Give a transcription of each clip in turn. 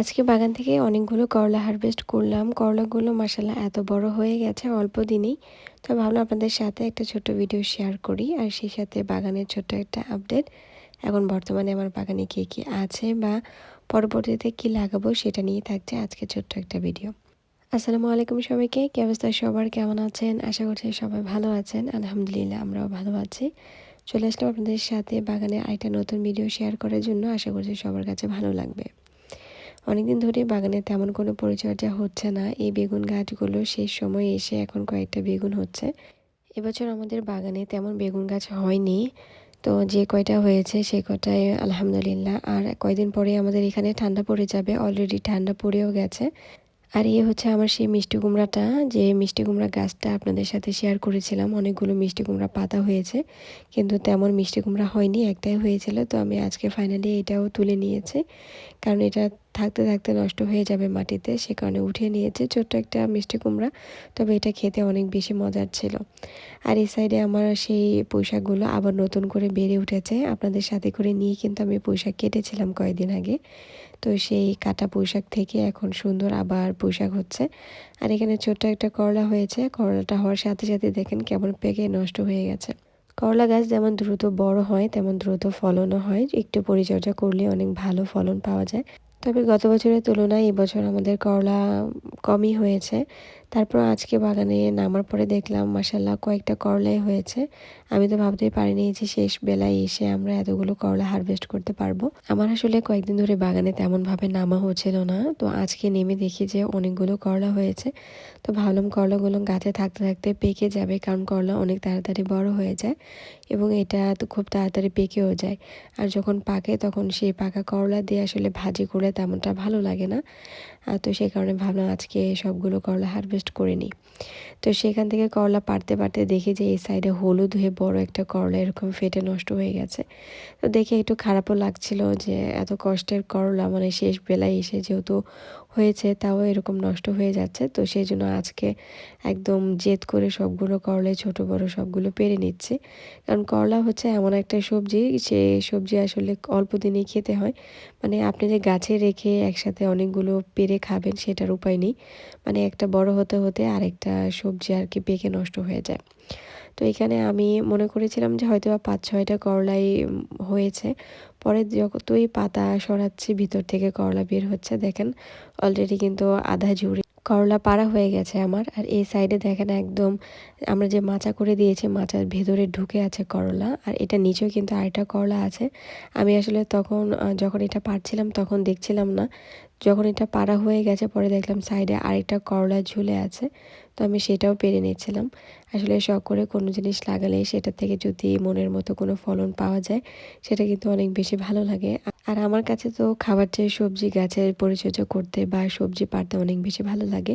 আজকে বাগান থেকে অনেকগুলো করলা হারভেস্ট করলাম। করলাগুলো মাসাল্লাহ এত বড় হয়ে গেছে, অল্প দিনেই। তো ভাবলাম আপনাদের সাথে একটা ছোট ভিডিও শেয়ার করি আর সেই সাথে বাগানের ছোট্ট একটা আপডেট এখন বর্তমানে আমার বাগানে কী কী আছে বা পরবর্তীতে কি লাগাবো সেটা নিয়ে থাকছে আজকে ছোট্ট একটা ভিডিও আসসালামু আলাইকুম সবাইকে, কি অবস্থা সবার? কেমন আছেন? আশা করছি সবাই ভালো আছেন। আলহামদুলিল্লাহ আমরাও ভালো আছি। চলে আসলাম আপনাদের সাথে বাগানে আরেকটা নতুন ভিডিও শেয়ার করার জন্য। আশা করছি সবার কাছে ভালো লাগবে। অনেকদিন ধরে বাগানে তেমন কোনো পরিচর্যা হচ্ছে না। এই বেগুন গাছগুলো সেই সময় এসে এখন কয়েকটা বেগুন হচ্ছে। এবছর আমাদের বাগানে তেমন বেগুন গাছ হয়নি। তো যে কয়টা হয়েছে সে কয়টাই আলহামদুলিল্লাহ। আর কয়দিন পরে আমাদের এখানে ঠান্ডা পড়ে যাবে অলরেডি ঠান্ডা পড়েও গেছে। আর এই হচ্ছে আমার সেই মিষ্টি কুমড়াটা, যে মিষ্টি কুমড়া গাছটা আপনাদের সাথে শেয়ার করেছিলাম, অনেকগুলো মিষ্টি কুমড়া পাতা হয়েছে। কিন্তু তেমন মিষ্টি কুমড়া হয়নি, একটাই হয়েছিল। তো আমি আজকে ফাইনালি এটাও তুলে নিয়েছি। কারণ এটা থাকতে থাকতে নষ্ট হয়ে যাবে মাটিতে, সে কারণে উঠে নিয়েছে ছোট্ট একটা মিষ্টি কুমড়া। তবে এটা খেতে অনেক বেশি মজার ছিল। আর এই সাইডে আমার সেই পোশাকগুলো আবার নতুন করে বেড়ে উঠেছে। আপনাদের সাথে করে নিয়ে কিন্তু আমি পোশাক কেটেছিলাম কয়েকদিন আগে। তো সেই কাটা পোশাক থেকে এখন সুন্দর আবার পোশাক হচ্ছে। আর এখানে ছোট্ট একটা করলা হয়েছে। করলাটা হওয়ার সাথে সাথে দেখেন কেমন পেকে নষ্ট হয়ে গেছে। করলা গাছ যেমন দ্রুত বড় হয়, তেমন দ্রুত ফলনও হয়। একটু পরিচর্যা করলে অনেক ভালো ফলন পাওয়া যায়। তবে গত বছরের তুলনায় এবছর আমাদের করলা কমই হয়েছে। তারপর আজকে বাগানে নামার পরে দেখলাম মাসাল্লাহ কয়েকটা করলাই হয়েছে। আমি তো ভাবতেই পারিনি যে শেষ বেলায় এসে আমরা এতগুলো করলা হারভেস্ট করতে পারব। আমার আসলে কয়েকদিন ধরে বাগানে তেমনভাবে নামা হচ্ছিল না। তো আজকে নেমে দেখি যে অনেকগুলো করলা হয়েছে। তো ভাবলাম করলাগুলো গাছে থাকতে থাকতে পেকে যাবে, কারণ করলা অনেক তাড়াতাড়ি বড় হয়ে যায় এবং এটা তো খুব তাড়াতাড়ি পেকেও যায়। আর যখন পাকে তখন সেই পাকা করলা দিয়ে আসলে ভাজি করে তেমনটা ভালো লাগে না। তো সেই কারণে ভাবলাম আজকে সবগুলো করলা হারভেস্ট করে নিই। তো সেখান থেকে করলা পারতে পারতে দেখি যে এই সাইডে হলুদ হয়ে বড় একটা করলা এরকম ফেটে নষ্ট হয়ে গেছে। তো দেখে একটু খারাপও লাগছিল যে এত কষ্টের করলা মানে শেষ বেলায় এসে যেহেতু হয়েছে, তাও এরকম নষ্ট হয়ে যাচ্ছে। তো সেই জন্য আজকে একদম জেদ করে সবগুলো করলে, ছোট বড় সবগুলো পেরে নিচ্ছি। কারণ করলা হচ্ছে এমন একটা সবজি, সে সবজি আসলে অল্প দিনেই খেতে হয়। মানে আপনি যে গাছে রেখে একসাথে অনেকগুলো পেরে খাবেন, সেটার উপায় নেই। মানে একটা বড় হতে হতে আরেকটা সবজি আর কি পেকে নষ্ট হয়ে যায়। তো এখানে আমি মনে করেছিলাম যে হয়তো বা পাঁচ ছয়টা করলাই হয়েছে। পরে যতই পাতা সরাচ্ছি ভিতর থেকে করলা বের হচ্ছে দেখেন অলরেডি কিন্তু আধা ঝুড়ি। করলা পাড়া হয়ে গেছে আমার। আর এই সাইডে দেখেন একদম আমরা যে মাচা করে দিয়েছি, মাচার ভেতরে ঢুকে আছে করলা। আর এটা নিচেও কিন্তু আরেকটা করলা আছে। আমি আসলে তখন যখন এটা পারছিলাম তখন দেখছিলাম না। যখন এটা পাড়া হয়ে গেছে পরে দেখলাম সাইডে আরেকটা করলা ঝুলে আছে। তো আমি সেটাও পেরে নিচ্ছিলাম। আসলে শখ করে কোনো জিনিস লাগালে সেটা থেকে যদি মনের মতো কোনো ফলন পাওয়া যায়, সেটা কিন্তু অনেক বেশি ভালো লাগে। আর আমার কাছে তো খাবার চেয়ে সবজি গাছের পরিচর্যা করতে বা সবজি পাড়তে অনেক বেশি ভালো লাগে।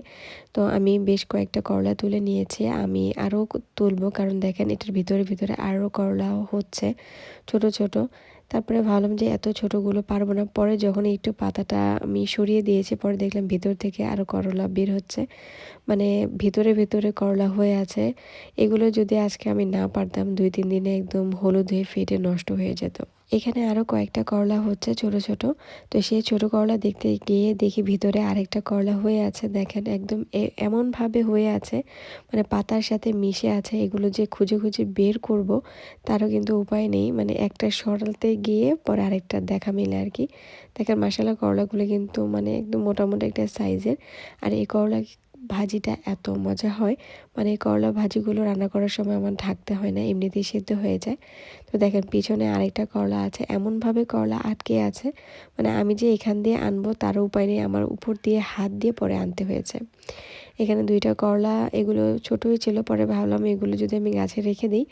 তো আমি বেশ কয়েকটা করলা তুলে নিয়েছি। আমি আরও তুলবো কারণ দেখেন এটার ভিতরে ভিতরে আরও করলাও হচ্ছে ছোট ছোট। তারপরে ভাবলাম যে এত ছোটোগুলো পারব না। পরে যখন একটু পাতাটা আমি সরিয়ে দিয়েছি, পরে দেখলাম ভিতর থেকে আরও করলা বের হচ্ছে। মানে ভিতরে ভিতরে করলা হয়ে আছে। এগুলো যদি আজকে আমি না পারতাম, দুই, তিন দিনে একদম হলুদ হয়ে, ফেটে নষ্ট হয়ে যেত। এখানে আরও কয়েকটা করলা হচ্ছে ছোট ছোট। তো সেই ছোট করলা দেখতে গিয়ে দেখি ভিতরে আরেকটা করলা হয়ে আছে, দেখেন একদম এমনভাবে হয়ে আছে মানে পাতার সাথে মিশে আছে। এগুলো যে খুঁজে খুঁজে বের করব, তারও কিন্তু উপায় নেই। মানে একটা সরালতে গিয়ে পরে আরেকটা দেখা মিলে আর কি। দেখেন মশালা করলাগুলো কিন্তু মানে একদম মোটামুটি একটা সাইজের আর এই করলা ভাজিটা এত মজা হয়। মানে করলা ভাজিগুলো রান্না করার সময় আমার ঢাকতে হয় না, এমনিতেই সেদ্ধ হয়ে যায়। তো দেখেন পিছনে আরেকটা করলা আছে, এমনভাবে করলা আটকে আছে মানে আমি যে এখান দিয়ে আনব তারও উপায় নেই, আমার উপর দিয়ে হাত দিয়ে পরে আনতে হয়েছে। এখানে দুইটা করলা, এগুলো ছোটোই ছিল, পরে ভাবলাম এগুলো যদি আমি গাছে রেখে দিই,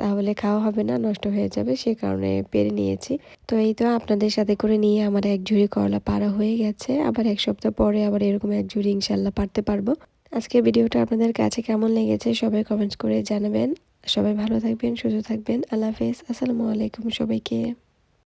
তাহলে খাওয়া হবে না, নষ্ট হয়ে যাবে, সে কারণে পেরে নিয়েছি। তো এই তো আপনাদের সাথে করে নিয়ে আমার এক ঝুড়ি করলা পাড়া হয়ে গেছে, আবার এক সপ্তাহ পরে আবার এরকম এক ঝুড়ি ইনশাল্লাহ পারতে পারব। আজকের ভিডিওটা আপনাদের কাছে কেমন লেগেছে সবাই কমেন্টস করে জানাবেন। সবাই ভালো থাকবেন, সুস্থ থাকবেন, আল্লাহ হাফেজ, আসসালামু আলাইকুম সবাইকে।